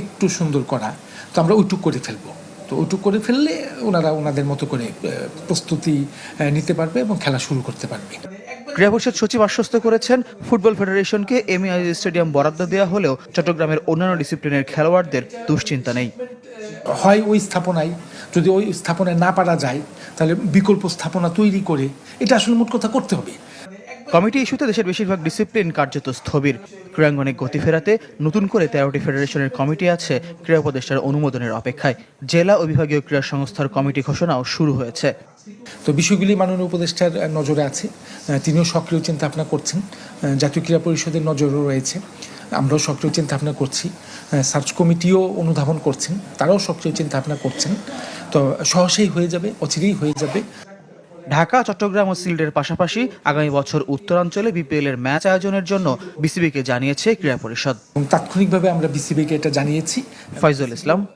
একটু সুন্দর করা তো আমরা ওইটুক করে ফেলব। তো ওইটুক করে ফেললে ওনারা ওনাদের মতো করে প্রস্তুতি নিতে পারবে এবং খেলা শুরু করতে পারবে। ক্রীড়া পরিষদ সচিব আশ্বস্ত করেছেন ফুটবল ফেডারেশনকে এমএআই স্টেডিয়াম বরাদ্দ দেওয়া হলেও চট্টগ্রামের অন্যান্য ডিসিপ্লিনের খেলোয়াড়দের দুশ্চিন্তা নেই। হয় ওই স্থাপনায় যদি ওই স্থাপনায় না পারা যায় তাহলে বিকল্প স্থাপনা তৈরি করে এটা আসলে মোট কথা করতে হবে। কমিটি ইস্যুতে দেশের বেশিরভাগ ডিসিপ্লিন কার্যত স্থবির। ক্রীড়াঙ্গনে গতি ফেরাতে নতুন করে তেরোটি ফেডারেশনের কমিটি আছে ক্রীড়া উপদেষ্টার অনুমোদনের অপেক্ষায়। জেলা ও বিভাগীয় ক্রীড়া সংস্থার কমিটি ঘোষণাও শুরু হয়েছে। তো বিষয়গুলি মাননীয় উপদেষ্টার নজরে আছে। তিনিও সক্রিয় চিন্তা ভাবনা করছেন জাতীয় ক্রীড়া পরিষদের নজরও রয়েছে। আমরাও সক্রিয় চিন্তা ভাবনা করছি সার্চ কমিটিও অনুধাবন করছেন। তারাও সক্রিয় চিন্তা ভাবনা করছেন। তো সহসেই হয়ে যাবে, অচিরেই হয়ে যাবে। ঢাকা চট্টগ্রাম ও সিলেটের পাশাপাশি আগামী বছর উত্তরাঞ্চলে বিপিএল এর ম্যাচ আয়োজনের জন্য বিসিবিকে জানিয়েছে ক্রীড়া পরিষদ। এবং তাৎক্ষণিকভাবে আমরা বিসিবিকে এটা জানিয়েছি। ফয়জুল ইসলাম।